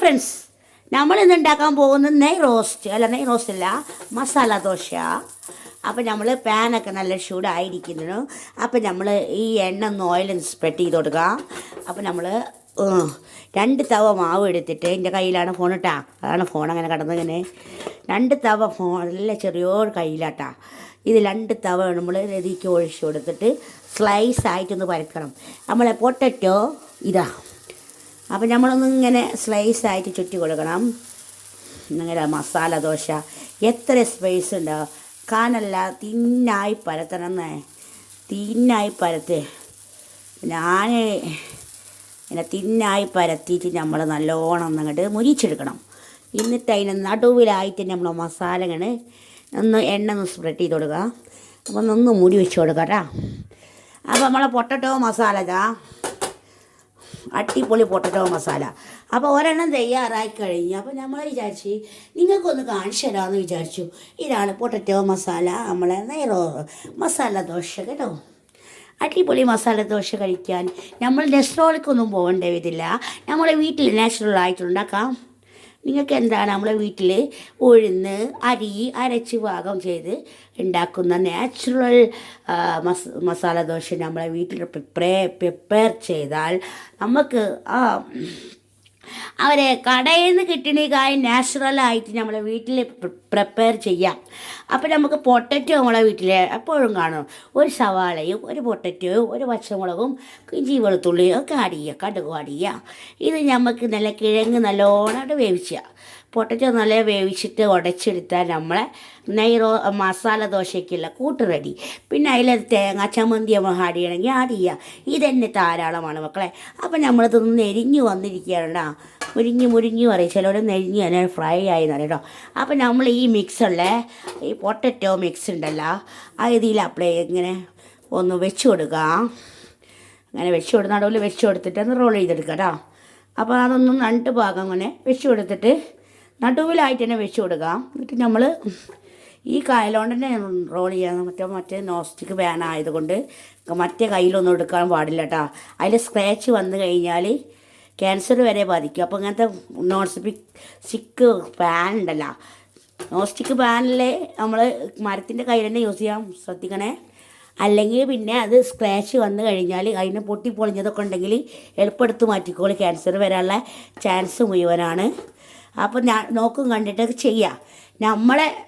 Friends നമ്മൾ ഇന്ന് ഉണ്ടാക്കാൻ പോകുന്നത് നെയ് റോസ്റ്റ്. അല്ല നെയ് റോസ്റ്റ് അല്ല മസാല ദോശ. അപ്പം നമ്മൾ പാനൊക്കെ നല്ല ചൂടായിരിക്കുന്നു. അപ്പം നമ്മൾ ഈ എണ്ണ ഒന്ന് ഓയിൽ സ്പ്രെഡ് ചെയ്ത് കൊടുക്കുക. അപ്പം നമ്മൾ രണ്ട് തവ മാവ് എടുത്തിട്ട് എന്റെ കയ്യിലാണ് ഫോൺ ഇട്ടാ അതാണ് ഫോൺ അങ്ങനെ കിടന്നിങ്ങനെ രണ്ട് തവ ഫോൺ നല്ല ചെറിയൊരു കയ്യിലാട്ടാ. ഇത് രണ്ട് തവ നമ്മൾ ഇതിലേക്ക് ഒഴിച്ച് കൊടുത്തിട്ട് സ്ലൈസ് ആയിട്ടൊന്ന് പരക്കണം നമ്മളെ പൊട്ടറ്റോ ഇതാ. അപ്പം നമ്മളൊന്ന് ഇങ്ങനെ സ്ലൈസ് ആയിട്ട് ചുറ്റി കൊടുക്കണം. ഇങ്ങനെ മസാല ദോശ എത്ര സ്പേസ് ഉണ്ടാവും. കാനല്ല തിന്നായി പരത്തണം എന്നേ തിന്നായി പരത്ത്. ഞാൻ ഇങ്ങനെ തിന്നായി പരത്തിയിട്ട് നമ്മൾ നല്ലോണം ഒന്നങ്ങോട്ട് മുരിച്ചെടുക്കണം. എന്നിട്ട് അതിന് നടുവിലായിട്ട് നമ്മൾ മസാല ഇങ്ങനെ ഒന്ന് എണ്ണ ഒന്ന് സ്പ്രെഡ് ചെയ്ത് കൊടുക്കുക. അപ്പം ഒന്ന് മുടി വെച്ച് കൊടുക്കാം കേട്ടോ അപ്പോൾ നമ്മളെ പൊട്ടറ്റോ മസാല അട്ടിപ്പൊളി പൊട്ടറ്റോ മസാല. അപ്പോൾ ഒരെണ്ണം തയ്യാറായി കഴിഞ്ഞു. അപ്പോൾ നമ്മൾ വിചാരിച്ച് നിങ്ങൾക്കൊന്ന് കാണിച്ചു തരാമെന്ന് വിചാരിച്ചു. ഇതാണ് പൊട്ടറ്റോ മസാല. നമ്മളെ നെയ്റോ മസാല ദോശ കേട്ടോ. അടിപൊളി മസാല ദോശ കഴിക്കാൻ. നമ്മൾ നെസ്ട്രോളിക്കൊന്നും പോകേണ്ട വിധില്ല നമ്മളെ വീട്ടിൽ നാച്ചുറൽ ആയിട്ട് ഉണ്ടാക്കാം നിങ്ങൾക്ക് എന്താണ് നമ്മളെ വീട്ടിൽ ഉഴുന്ന് അരി അരച്ച് പാകം ചെയ്ത് ഉണ്ടാക്കുന്ന നാച്ചുറൽ മസ മസാല ദോശ നമ്മളെ വീട്ടിൽ പ്രിപ്പയർ പ്രിപ്പയർ ചെയ്താൽ നമുക്ക് ആ അവരെ കടയിൽ നിന്ന് കിട്ടണേക്കായി നാച്ചുറലായിട്ട് നമ്മൾ വീട്ടിൽ പ്രിപ്പയർ ചെയ്യാം. അപ്പോൾ നമുക്ക് പൊട്ടറ്റോ നമ്മളെ വീട്ടിൽ എപ്പോഴും കാണും. ഒരു സവാളയും ഒരു പൊട്ടറ്റോയും ഒരു പച്ചമുളകും ഇഞ്ചി വെളുത്തുള്ളിയും ഒക്കെ ചെയ്യുക കടുക് ചെയ്യുക. ഇത് നമുക്ക് നല്ല കിഴങ്ങ് നല്ലോണം വേവിക്കുക. പൊട്ടറ്റോ നല്ല വേവിച്ചിട്ട് ഉടച്ചെടുത്താൽ നമ്മളെ നെയ്റോ മസാല ദോശയ്ക്കുള്ള കൂട്ട് റെഡി. പിന്നെ അതിൽ തേങ്ങ ചമ്മന്തി നമ്മൾ ആഡ് ചെയ്യണമെങ്കിൽ ആഡ് ചെയ്യുക ഇതന്നെ ധാരാളമാണ് മക്കളെ. അപ്പം നമ്മളിതൊന്ന് നെരിഞ്ഞ് വന്നിരിക്കുകയാണ് മുരിഞ്ഞ് മുരിഞ്ഞ് പറയും. ചിലവർ നെരിഞ്ഞ് തന്നെ ഫ്രൈ ആയി എന്ന് പറയും അപ്പം നമ്മൾ ഈ മിക്സുള്ള ഈ പൊട്ടറ്റോ മിക്സ് ഉണ്ടല്ലോ ആ ഇതിൽ അപ്ലൈ ഇങ്ങനെ ഒന്ന് വെച്ച് കൊടുക്കുക. അങ്ങനെ വെച്ച് കൊടുത്ത് നടുവിൽ വെച്ച് കൊടുത്തിട്ട് ഒന്ന് റോൾ ചെയ്തെടുക്കാം കേട്ടോ. അപ്പോൾ അതൊന്നും രണ്ട് ഭാഗം അങ്ങനെ വെച്ച് കൊടുത്തിട്ട് നടുവിലായിട്ട് തന്നെ വെച്ച് കൊടുക്കാം. എന്നിട്ട് നമ്മൾ ഈ കായലോണ്ട് തന്നെ റോൾ ചെയ്യാൻ മറ്റേ മറ്റേ നോസ്റ്റിക് ബാൻ ആയതുകൊണ്ട് മറ്റേ കയ്യിലൊന്നും എടുക്കാൻ പാടില്ല കേട്ടോ അതിൽ സ്ക്രാച്ച് വന്നു കഴിഞ്ഞാൽ ക്യാൻസർ വരെ ബാധിക്കും. അപ്പോൾ ഇങ്ങനത്തെ നോൺ സ്റ്റിക്ക് സ്റ്റിക്ക് പാൻ ഉണ്ടല്ലോ. നോൺ സ്റ്റിക്ക് പാനിൽ നമ്മൾ മരത്തിന്റെ കയ്യിൽ തന്നെ യൂസ് ചെയ്യാം. ശ്രദ്ധിക്കണേ. അല്ലെങ്കിൽ പിന്നെ അത് സ്ക്രാച്ച് വന്നു കഴിഞ്ഞാൽ അതിന് പൊട്ടി പൊളിഞ്ഞതൊക്കെ ഉണ്ടെങ്കിൽ എളുപ്പമെടുത്ത് മാറ്റിക്കോളി. ക്യാൻസർ വരാനുള്ള ചാൻസ് മുഴുവനാണ്. അപ്പം ഞാൻ നോക്കും കണ്ടിട്ട് ചെയ്യുക നമ്മളെ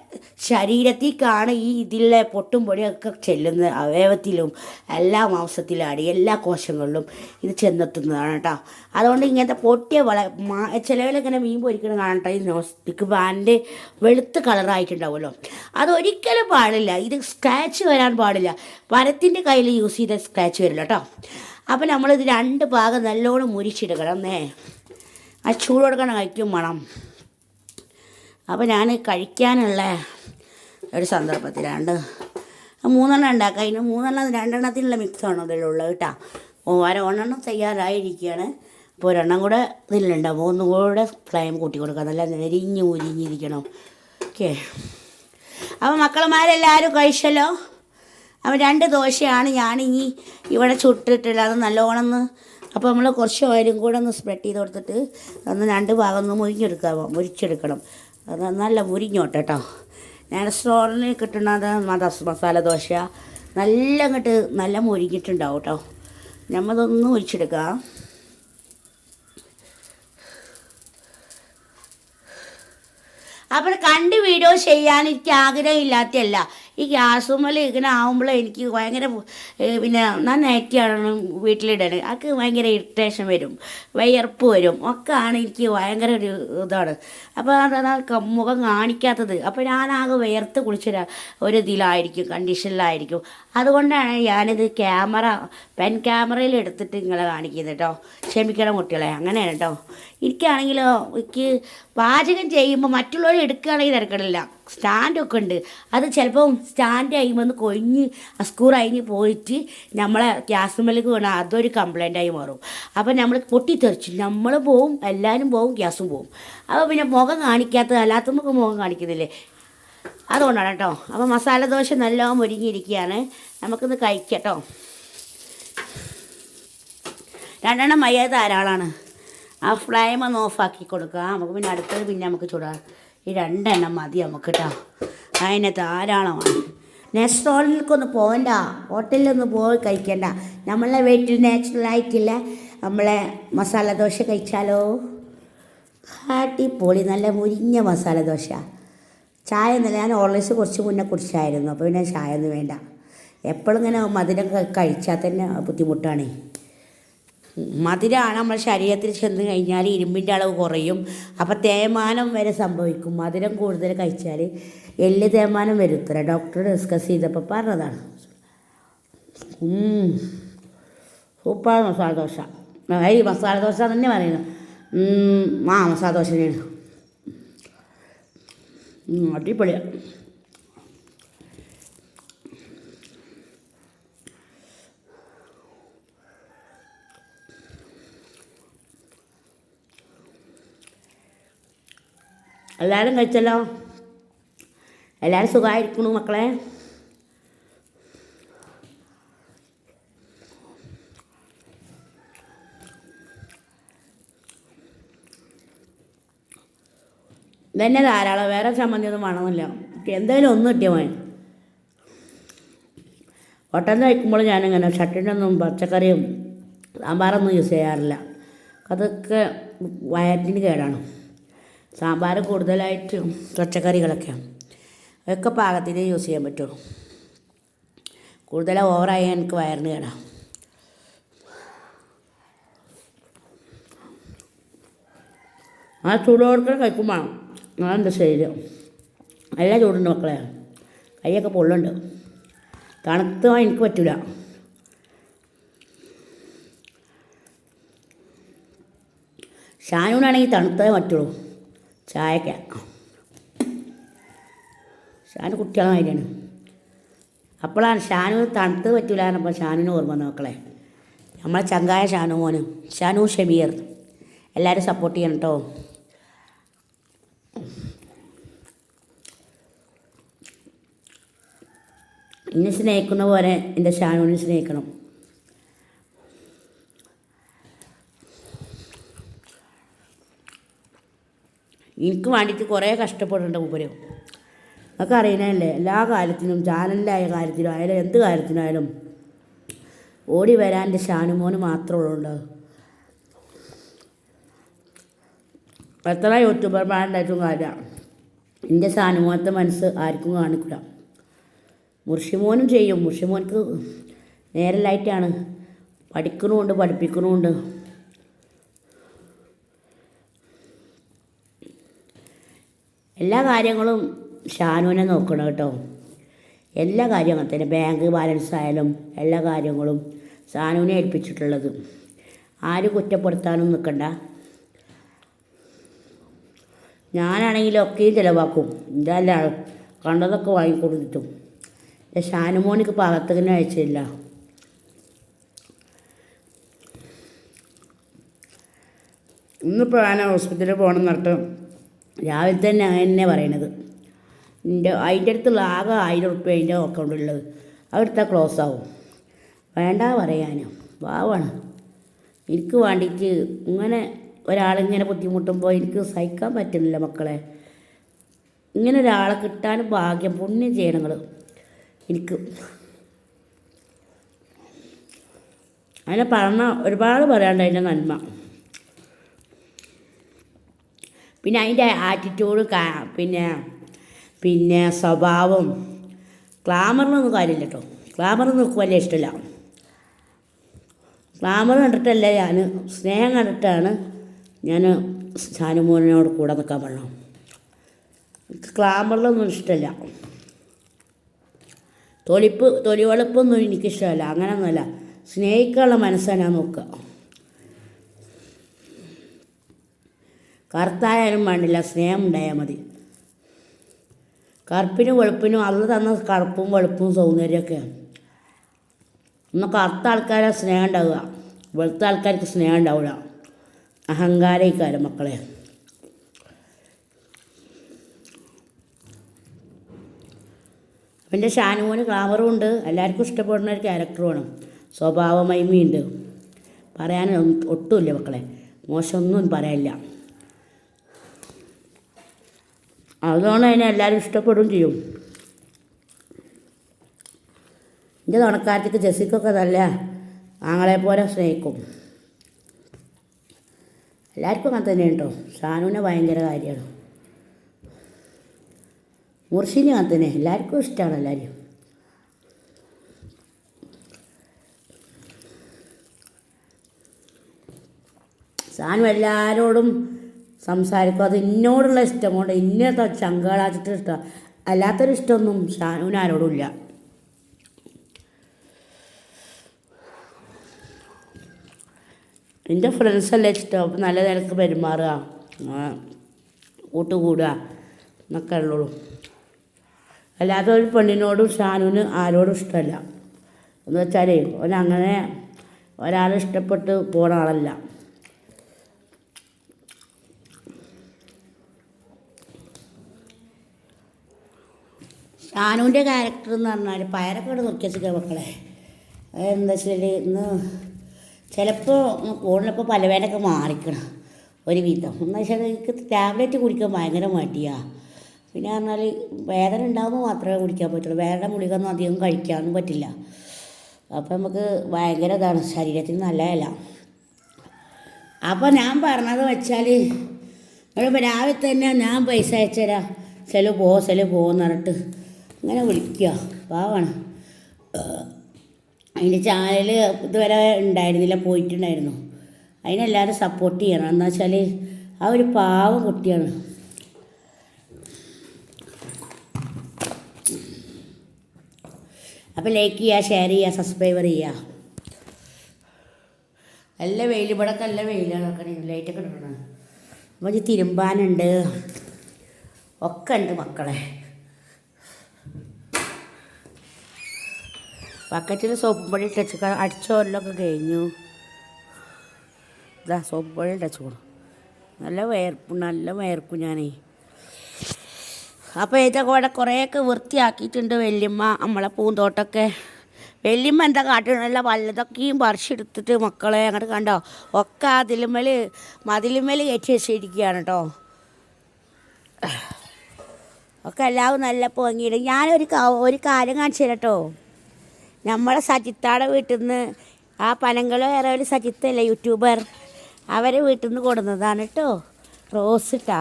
ശരീരത്തിലേക്കാണ് ഈ ഇതിലെ പൊട്ടും പൊടിയൊക്കെ ചെല്ലുന്നത്. അവയവത്തിലും എല്ലാ മാംസത്തിലാടി എല്ലാ കോശങ്ങളിലും ഇത് ചെന്നെത്തുന്നതാണ് കേട്ടോ അതുകൊണ്ട് ഇങ്ങനത്തെ പൊട്ടിയ വള മാ ചിലവിലിങ്ങനെ മീൻ പൊരിക്കണം കാണട്ടെ ഈ നോസ്റ്റിക്ക് പാന്റെ വെളുത്ത് കളറായിട്ടുണ്ടാവുമല്ലോ. അതൊരിക്കലും പാടില്ല. ഇത് സ്ക്രാച്ച് വരാൻ പാടില്ല. മരത്തിന്റെ കയ്യിൽ യൂസ് ചെയ്ത സ്ക്രാച്ച് വരില്ല കേട്ടോ അപ്പം നമ്മളിത് രണ്ട് ഭാഗം നല്ലോണം മുരിച്ചിടുക എന്നേ ആ ചൂട് കൊടുക്കണം കഴിക്കും വേണം. അപ്പോൾ ഞാൻ കഴിക്കാനുള്ള ഒരു സന്ദർഭത്തിൽ രണ്ട് മൂന്നെണ്ണം ഉണ്ടാക്കാം. അതിന് മൂന്നെണ്ണം രണ്ടെണ്ണത്തിനുള്ള മിക്സാണ് ഇതിലുള്ളത് കേട്ടോ. ഓരോ ഒരെണ്ണം തയ്യാറായിരിക്കുകയാണ്. അപ്പോൾ ഒരെണ്ണം കൂടെ ഇതിലുണ്ടാവും ഒന്നും കൂടെ ഫ്ലെയിം കൂട്ടി കൊടുക്കുക നല്ല നെരിഞ്ഞ് ഉരിഞ്ഞിരിക്കണം. ഓക്കെ. അപ്പോൾ മക്കളമാരെല്ലാവരും കഴിച്ചല്ലോ? അപ്പോൾ രണ്ട് ദോശയാണ് ഞാനിനി ഇവിടെ ചുട്ടിട്ടുള്ളത് അത് നല്ലോണം അപ്പോൾ നമ്മൾ കുറച്ച് ഓയിലും കൂടെ ഒന്ന് സ്പ്രെഡ് ചെയ്ത് കൊടുത്തിട്ട് ഒന്ന് രണ്ട് ഭാഗം ഒന്ന് മുരിഞ്ഞെടുക്കാം. മുരിച്ചെടുക്കണം. അത് നല്ല മുരിഞ്ഞോട്ടെ കേട്ടോ ഞാൻ സ്റ്റോറിൽ കിട്ടുന്നത് മദസ് മസാല ദോശ. നല്ല അങ്ങോട്ട് നല്ല മുരിഞ്ഞിട്ടുണ്ടാവും കേട്ടോ നമ്മളതൊന്ന് മുരിച്ചെടുക്കുക അപ്പോൾ കണ്ട് വീഡിയോ ചെയ്യാൻ എനിക്ക് ആഗ്രഹമില്ലാത്തതല്ല. ഈ ഗ്യാസുമ്മൽ ഇങ്ങനെ ആകുമ്പോൾ എനിക്ക് ഭയങ്കര പിന്നെ നന്നായിട്ടാണ് വീട്ടിലിടണത് അതൊക്കെ ഭയങ്കര ഇറിറ്റേഷൻ വരും വയർപ്പ് വരും. ഒക്കെ ആണ് എനിക്ക് ഭയങ്കര ഒരു ഇതാണ്. അപ്പോൾ അതാ മുഖം കാണിക്കാത്തത്. അപ്പോൾ ഞാനാകെ വിയർത്ത് കുളിച്ചൊരു ഒരു ഇതിലായിരിക്കും കണ്ടീഷനിലായിരിക്കും. അതുകൊണ്ടാണ് ഞാനിത് ക്യാമറ പെൻ ക്യാമറയിൽ എടുത്തിട്ട് നിങ്ങളെ കാണിക്കുന്നത് കേട്ടോ ക്ഷമിക്കണം കുട്ടികളെ അങ്ങനെയാണ് കേട്ടോ എനിക്കാണെങ്കിലോ എനിക്ക് പാചകം ചെയ്യുമ്പോൾ മറ്റുള്ളവർ എടുക്കുകയാണെങ്കിൽ തിരക്കടില്ല. സ്റ്റാൻഡൊക്കെ ഉണ്ട്. അത് ചിലപ്പം സ്റ്റാൻഡ് ഒന്ന് കൊഴിഞ്ഞ് സ്കൂർ അഴിഞ്ഞ് പോയിട്ട് നമ്മളെ ഗ്യാസ് മേലേക്ക് വേണം അതൊരു കംപ്ലൈന്റായി മാറും. അപ്പോൾ നമ്മൾ പൊട്ടിത്തെറിച്ചു. നമ്മൾ പോവും എല്ലാവരും പോവും ഗ്യാസും പോവും. അപ്പോൾ പിന്നെ മുഖം കാണിക്കാത്തത് അല്ലാത്ത മുഖം കാണിക്കുന്നില്ലേ? അതുകൊണ്ടാണ് കേട്ടോ. അപ്പോൾ മസാല ദോശ നല്ലോണം ഒരുങ്ങിയിരിക്കുകയാണ്. നമുക്കിന്ന് കഴിക്കട്ടോ രണ്ടെണ്ണം മയ്യാതെ ധാരാളമാണ് ആ ഫ്ലെയിം ഒന്ന് ഓഫാക്കി കൊടുക്കുക നമുക്ക് പിന്നെ അടുത്തത് പിന്നെ നമുക്ക് ചൂടാം ഈ രണ്ടെണ്ണം മതി നമുക്ക് കേട്ടോ അതിനെ ധാരാളമാണ് നെക്സ്റ്റ് പോകണ്ട. ഹോട്ടലിലൊന്നും പോയി കഴിക്കണ്ട. നമ്മളെ വീട്ടിൽ നാച്ചുറലായിട്ടില്ല നമ്മളെ മസാല ദോശ കഴിച്ചാലോ? അടിപൊളി നല്ല മുരിഞ്ഞ മസാല ദോശ. ചായ ഒന്നുമില്ല ഞാൻ ഓൾവേസ് കുറച്ച് മുന്നേ കുടിച്ചായിരുന്നു. അപ്പോൾ പിന്നെ ചായ ഒന്നും വേണ്ട. എപ്പോഴും ഇങ്ങനെ മധുരം കഴിച്ചാൽ തന്നെ ബുദ്ധിമുട്ടാണ്. മധുരമാണ് നമ്മൾ ശരീരത്തിൽ ചെന്ന് കഴിഞ്ഞാൽ ഇരുമ്പിന്റെ അളവ് കുറയും. അപ്പോൾ തേയ്മാനം വരെ സംഭവിക്കും. മധുരം കൂടുതൽ കഴിച്ചാൽ എല്ല് തേയ്മാനം വരുത്തര ഡോക്ടർ ഡിസ്കസ് ചെയ്തപ്പോൾ പറഞ്ഞതാണ്. സൂപ്പറാണ് മസാല ദോശ. ഈ മസാല ദോശ തന്നെ പറയുന്നു. ആ മസാല ദോശ അടിപൊളിയാണ് എല്ലാവരും കഴിച്ചല്ലോ? എല്ലാവരും സുഖമായിരിക്കണു മക്കളെ? ഇതന്നെ ധാരാളം വേറെ ഒന്നും വേണമെന്നില്ല. എന്തായാലും ഒന്ന് കിട്ടിയാൽ മതി. ഹോട്ടലിൽ കഴിക്കുമ്പോൾ ഞാനിങ്ങനെ ചട്ടിനൊന്നും പച്ചക്കറിയും സാമ്പാറൊന്നും യൂസ് ചെയ്യാറില്ല. അതൊക്കെ വയറ്റിന് കേടാണ്. സാമ്പാർ കൂടുതലായിട്ട് പച്ചക്കറികളൊക്കെ അതൊക്കെ പാകത്തിന് യൂസ് ചെയ്യാൻ പറ്റുള്ളൂ. കൂടുതൽ ഓവറായി എനിക്ക് വയറിന് കേടാം. ആ ചൂടോടെ കഴിക്കും വേണം. അതെന്റെ ശരീരം നല്ല ചൂടുണ്ട് മക്കളെ. കൈയൊക്കെ പൊള്ളുണ്ട്. തണുത്ത എനിക്ക് പറ്റില്ല ഷാനൂനാണെങ്കിൽ തണുത്തേ പറ്റുള്ളൂ. ചായക്ക. ഷാനു കുട്ടികളെ മാതിരിയാണ് അപ്പോഴാണ് ഷാനു തണുത്ത് പറ്റൂല പറഞ്ഞപ്പോൾ ഷാനുവിന് ഓർമ്മ നോക്കളെ നമ്മളെ ചങ്കായ ഷാനു മോന് ഷാനു ഷമീർ. എല്ലാവരും സപ്പോർട്ട് ചെയ്യണം കേട്ടോ എന്നെ സ്നേഹിക്കുന്ന പോലെ എന്റെ ഷാനുവിനെ സ്നേഹിക്കണം. എനിക്ക് വേണ്ടിയിട്ട് കുറേ കഷ്ടപ്പെടുന്നുണ്ട് മൂപ്പര് നമുക്ക് അറിയണല്ലേ എല്ലാ കാര്യത്തിനും ചാനലിലായ കാര്യത്തിലും ആയാലും എന്ത് കാര്യത്തിനായാലും ഓടി വരാൻ എന്റെ ഷാനുമോന് മാത്രമേ ഉള്ളൂ. എത്ര യൂട്യൂബർമാരുണ്ടായിട്ടും കാര്യമാണ് എന്റെ സാനുമോനത്തെ മനസ്സ് ആർക്കും കാണിക്കില്ല മുർഷിമോനും ചെയ്യും. മുർഷിമോൻക്ക് നേരലായിട്ടാണ് പഠിക്കണമുണ്ട് പഠിപ്പിക്കണമുണ്ട്. എല്ലാ കാര്യങ്ങളും ഷാനുവിനെ നോക്കണം കേട്ടോ. എല്ലാ കാര്യങ്ങളും തന്നെ ബാങ്ക് ബാലൻസ് ആയാലും എല്ലാ കാര്യങ്ങളും ഷാനുവിനെ ഏൽപ്പിച്ചിട്ടുള്ളത്. ആര് കുറ്റപ്പെടുത്താനും നിൽക്കണ്ട. ഞാനാണെങ്കിൽ ഒക്കെയും ചിലവാക്കും. ഇതല്ല കണ്ടതൊക്കെ വാങ്ങിക്കൊടുത്തിട്ടും. പക്ഷെ ഷാനുമോനിക്ക് പാകത്തിന് അയച്ചില്ല. ഇന്നിപ്പോൾ ഞാൻ ഹോസ്പിറ്റലിൽ പോകണം എന്നിട്ട് രാവിലെ തന്നെ അങ്ങനെ പറയണത്. എന്റെ അതിന്റെ അടുത്തുള്ള ആകെ ആയിരം ഉറുപ്പ്യ അതിന്റെ അക്കൗണ്ടിലുള്ളത് അവിടുത്തെ ക്ലോസ് ആവും. വേണ്ട പറയാനോ. പാവാണ്. എനിക്ക് വേണ്ടിയിട്ട് ഇങ്ങനെ ഒരാളിങ്ങനെ ബുദ്ധിമുട്ടുമ്പോൾ എനിക്ക് സഹിക്കാൻ പറ്റുന്നില്ല മക്കളെ. ഇങ്ങനെ ഒരാളെ കിട്ടാൻ ഭാഗ്യം പുണ്യം ചെയ്യണങ്ങൾ എനിക്ക്. അങ്ങനെ പറഞ്ഞ ഒരുപാട് പറയാണ്ട് അതിന്റെ നന്മ. പിന്നെ അതിന്റെ ആറ്റിറ്റ്യൂഡ് പിന്നെ പിന്നെ സ്വഭാവം. ഗ്ലാമറിനൊന്നും കാര്യമില്ല കേട്ടോ ഗ്ലാമറൊന്നും നിൽക്കും വലിയ ഇഷ്ടമില്ല. ഗ്ലാമർ കണ്ടിട്ടല്ല ഞാൻ സ്നേഹം കണ്ടിട്ടാണ് ഞാൻ ഷാനുമോനോട് കൂടെ നിൽക്കാൻ പറഞ്ഞു എനിക്ക് ഗ്ലാമറിലൊന്നും ഇഷ്ടമില്ല. തൊലിപ്പ് തൊലി വെളുപ്പൊന്നും എനിക്കിഷ്ടമല്ല. അങ്ങനെയൊന്നുമല്ല സ്നേഹിക്കാനുള്ള മനസ്സാണ് ഞാൻ നോക്കുക. കറുത്തായാലും വേണ്ടില്ല സ്നേഹം ഉണ്ടായാൽ മതി. കറുപ്പിനും വെളുപ്പിനും അന്ന് തന്ന കറുപ്പും വെളുപ്പും സൗന്ദര്യമൊക്കെയാണ് ഒന്ന് കറുത്ത ആൾക്കാരെ സ്നേഹം ഉണ്ടാവുക. വെളുത്ത ആൾക്കാർക്ക് സ്നേഹം ഉണ്ടാവില്ല അഹങ്കാരക്കാരും മക്കളെ. എന്റെ ഷാനുമോന് ക്ലാമറും ഉണ്ട്. എല്ലാവർക്കും ഇഷ്ടപ്പെടുന്ന ഒരു ക്യാരക്ടറുമാണ് സ്വഭാവമൈമിയുണ്ട് പറയാൻ ഒട്ടുമില്ല മക്കളെ. മോശമൊന്നും പറയാനില്ല. അതുകൊണ്ട് അതിനെ എല്ലാവരും ഇഷ്ടപ്പെടുകയും ചെയ്യും. എന്റെ തുണക്കാരത്തേക്ക് ജെസിക്കൊക്കെ നല്ല ആങ്ങളെ പോലെ സ്നേഹിക്കും. എല്ലാവർക്കും അങ്ങനെ തന്നെ ഉണ്ടോ? സാനുവിനെ ഭയങ്കര കാര്യമാണ്. മുർഷിനെ അങ്ങനെ തന്നെ. എല്ലാവർക്കും ഇഷ്ടമാണ് എല്ലാവരും സാനു എല്ലാവരോടും സംസാരിക്കും. അത് എന്നോടുള്ള ഇഷ്ടം കൊണ്ട് ഇന്നത്തെ ചങ്കളാച്ചിട്ട് ഇഷ്ടം. അല്ലാത്തൊരു ഇഷ്ടമൊന്നും ഷാനുവിന് ആരോടുമില്ല എന്റെ ഫ്രണ്ട്സല്ലേ ഇഷ്ടം? നല്ല നിലയ്ക്ക് പെരുമാറുക. കൂട്ടുകൂടുക. എന്നൊക്കെ ഉള്ളൂ. അല്ലാതെ ഒരു പെണ്ണിനോടും ഷാനുവിന് ആരോടും ഇഷ്ടമല്ല. എന്ന് വെച്ചാലേ അവനങ്ങനെ ഒരാളെ ഇഷ്ടപ്പെട്ട് പോണ ആളല്ല. ഷാനുവിന്റെ ക്യാരക്ടർ എന്ന് പറഞ്ഞാൽ പയറൊക്കെ ഇവിടെ നോക്കി വെച്ചിരിക്കുക മക്കളെ. എന്താ വെച്ചാൽ ഇന്ന് ചിലപ്പോൾ കൂടുതലിപ്പോൾ പലവേനൊക്കെ മാറിക്കണം ഒരു വിധം എന്ന് വെച്ചാൽ എനിക്ക് ടാബ്ലറ്റ് കുടിക്കാൻ ഭയങ്കര മടിയാണ് പിന്നെ പറഞ്ഞാൽ വേദന ഉണ്ടാകുമ്പോൾ മാത്രമേ കുടിക്കാൻ പറ്റുള്ളൂ. വേദന ഗുളികൊന്നും അധികം കഴിക്കാനൊന്നും പറ്റില്ല. അപ്പം നമുക്ക് ഭയങ്കര ഇതാണ്. ശരീരത്തിന് നല്ലതല്ല അപ്പോൾ ഞാൻ പറഞ്ഞത് വെച്ചാൽ നിങ്ങളിപ്പോൾ രാവിലെ തന്നെ ഞാൻ പൈസ അയച്ചുതരാം. സെലു പോ സെലു പോന്ന് പറഞ്ഞിട്ട് ഇങ്ങനെ വിളിക്കുക. പാവാണ്. അതിന്റെ ചാനൽ ഇതുവരെ ഉണ്ടായിരുന്നില്ല പോയിട്ടുണ്ടായിരുന്നു. അതിനെല്ലാവരും സപ്പോർട്ട് ചെയ്യണം. എന്താ വെച്ചാൽ ആ ഒരു പാവം കുട്ടിയാണ്. അപ്പോൾ ലൈക്ക് ചെയ്യുക ഷെയർ ചെയ്യുക സബ്സ്ക്രൈബർ ചെയ്യുക. നല്ല വെയിൽ. ഇവിടെ നല്ല വെയിലാണ്. നോക്കണേ ലൈറ്റൊക്കെ ഇടണം അപ്പോൾ തിരുമ്പാനുണ്ട്. ഒക്കെ ഉണ്ട് മക്കളെ. ബക്കറ്റിൽ സോപ്പും പൊടി ഇട്ടച്ച് അടിച്ചോരലൊക്കെ കഴിഞ്ഞു. ഇതാ സോപ്പ് പൊടി ഇട്ടച്ചു കൊടുക്കും നല്ല വയർപ്പും നല്ല വയർക്കും ഞാനേ. അപ്പോൾ ഇതൊക്കെ ഇവിടെ കുറേയൊക്കെ വൃത്തിയാക്കിയിട്ടുണ്ട് വല്യമ്മ നമ്മളെ പൂന്തോട്ടമൊക്കെ വല്യമ്മ എന്താ കാട്ടണല്ല വല്ലതൊക്കെയും പറിച്ചെടുത്തിട്ട് മക്കളെ അങ്ങോട്ട് കണ്ടോ? ഒക്കെ അതിലുമ്മൽ മതിലുമ്മൽ കയറ്റി വെച്ചിരിക്കുകയാണ് കേട്ടോ. ഒക്കെ എല്ലാവരും നല്ല പൊങ്ങിയിട്ട് ഞാനൊരു ഒരു കാര്യം കാണിച്ചു തരാം കേട്ടോ. നമ്മളെ സജിത്താടെ വീട്ടിൽ നിന്ന് ആ പനങ്കള വേറെ ഒരു സജിത്തല്ലേ യൂട്യൂബർ? അവരെ വീട്ടിൽ നിന്ന് കൊടുന്നതാണ് കേട്ടോ റോസ് ഇട്ടാ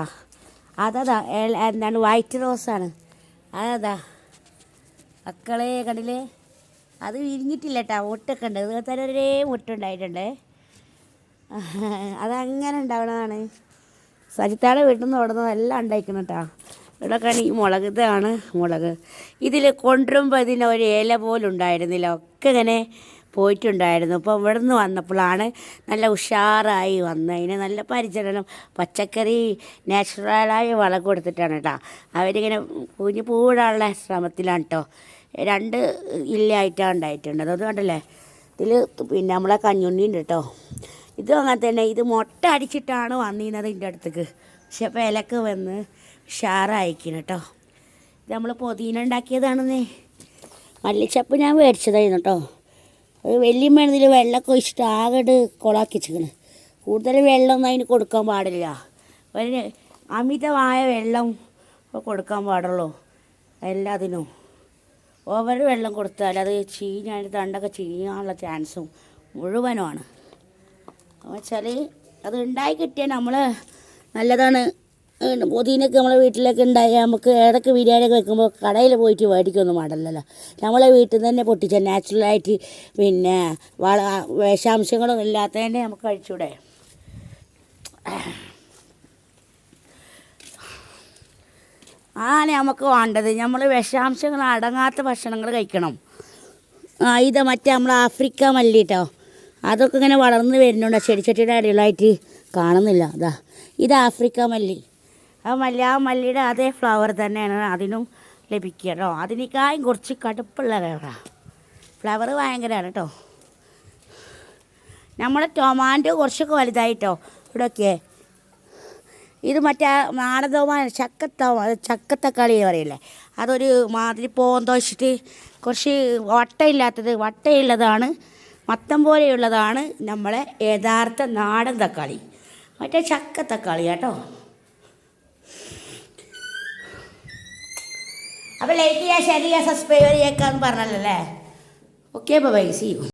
അതതാ എന്താണ് വൈറ്റ് റോസാണ് അതതാ. മക്കളെ കണ്ടില്ലേ? അത് വിരിഞ്ഞിട്ടില്ല കേട്ടോ മുട്ടൊക്കെ ഉണ്ട്. അതുപോലെ തന്നെ ഒരേ മുട്ടുണ്ടായിട്ടുണ്ടേ. അതങ്ങനെ ഉണ്ടാവണതാണ്. സജിത്താടെ വീട്ടിൽ നിന്ന് ഓടുന്നത് എല്ലാം ഉണ്ടായിക്കണം കേട്ടോ ഇവിടെയൊക്കെയാണ് ഈ മുളക് ഇതാണ് മുളക്. ഇതിൽ കൊണ്ടുവരുമ്പോൾ ഒരു ഇല പോലും ഉണ്ടായിരുന്നില്ല ഒക്കെ ഇങ്ങനെ പോയിട്ടുണ്ടായിരുന്നു. അപ്പോൾ ഇവിടെ നിന്ന് വന്നപ്പോഴാണ് നല്ല ഉഷാറായി വന്ന് അതിന് നല്ല പരിചരണം. പച്ചക്കറി നാച്ചുറലായി വളം കൊടുത്തിട്ടാണ് കേട്ടോ. അവരിങ്ങനെ കുഞ്ഞ് പൂവിടാനുള്ള ശ്രമത്തിലാണ് കേട്ടോ. രണ്ട് ഇല്ലയായിട്ടാണ് ഉണ്ടായിട്ടുണ്ട് അത് കണ്ടല്ലേ? ഇതിൽ പിന്നെ നമ്മളെ കഞ്ഞുണ്ണി ഉണ്ട് കേട്ടോ. ഇതും അങ്ങനെ തന്നെ. ഇത് മുട്ട അടിച്ചിട്ടാണ് വന്നിരുന്നത് ഇതിന്റെ അടുത്തേക്ക്. പക്ഷെ ഇലക്ക് വന്ന് ഉഷാറായിക്കണം കേട്ടോ ഇത് നമ്മൾ പൊതീന ഉണ്ടാക്കിയതാണെന്നേ. മല്ലിച്ചപ്പ് ഞാൻ മേടിച്ചതായിരുന്നു കേട്ടോ അത് വലിയ മണതിൽ വെള്ളമൊക്കെ ഒഴിച്ചിട്ട് ആകട് കൊളാക്കി വെച്ചിക്കണ് കൂടുതൽ വെള്ളമൊന്നും അതിന് കൊടുക്കാൻ പാടില്ല. അതിന് അമിതമായ വെള്ളം കൊടുക്കാൻ പാടുള്ളൂ. എല്ലാത്തിനും. ഓവർ വെള്ളം കൊടുത്താൽ അത് ചീഞ്ഞാൽ തണ്ടൊക്കെ ചീഞ്ഞാനുള്ള ചാൻസും മുഴുവനുമാണ്. വെച്ചാൽ അത് ഉണ്ടായി കിട്ടിയാൽ നമ്മൾ നല്ലതാണ് പുതിനൊക്കെ നമ്മളെ വീട്ടിലൊക്കെ ഉണ്ടായി നമുക്ക് ഇടയ്ക്ക് ബിരിയാണിയൊക്കെ വെക്കുമ്പോൾ കടയിൽ പോയിട്ട് മേടിക്കൊന്നും പാടില്ലല്ലോ. നമ്മളെ വീട്ടിൽ നിന്ന് തന്നെ പൊട്ടിച്ച നാച്ചുറലായിട്ട് പിന്നെ വള വിഷാംശങ്ങളൊന്നും ഇല്ലാത്തതന്നെ നമുക്ക് കഴിച്ചൂടെ. ആണ് നമുക്ക് വേണ്ടത് നമ്മൾ വിഷാംശങ്ങൾ അടങ്ങാത്ത ഭക്ഷണങ്ങൾ കഴിക്കണം. ഇത് മറ്റേ നമ്മൾ ആഫ്രിക്ക മല്ലി കേട്ടോ അതൊക്കെ ഇങ്ങനെ വളർന്ന് വരുന്നുണ്ട്. ചെടിച്ചട്ടിയുടെ അടിയിലായിട്ട് കാണുന്നില്ല. അതാ ഇത് ആഫ്രിക്ക മല്ലി. ആ മല്ലി ആ മല്ലിയുടെ അതേ ഫ്ലവർ തന്നെയാണ് അതിനും ലഭിക്കുക കേട്ടോ അതിനേക്കാളും കുറച്ച് കടുപ്പുള്ള കളറാണ് ഫ്ലവർ ഭയങ്കരമാണ് കേട്ടോ നമ്മളെ ടൊമാറ്റോ കുറച്ചൊക്കെ വലുതായിട്ടോ ഇവിടെയൊക്കെ ഇത് മറ്റേ നാടകമായ ചക്കത്തോ ചക്കത്തക്കാളി പറയില്ലേ? അതൊരു മാതിരി പോന്തോച്ചിട്ട് കുറച്ച് വട്ടയില്ലാത്തത് വട്ടയുള്ളതാണ് മത്തം പോലെയുള്ളതാണ് നമ്മളെ യഥാർത്ഥ നാടൻ തക്കാളി. മറ്റേ ചക്ക തക്കാളി കേട്ടോ അപ്പോൾ ലൈക്ക് ചെയ്യുക ഷെയർ ചെയ്യുക സബ്സ്ക്രൈബ് ചെയ്യുക എന്ന് പറഞ്ഞല്ലോ അല്ലേ? Okay bye C U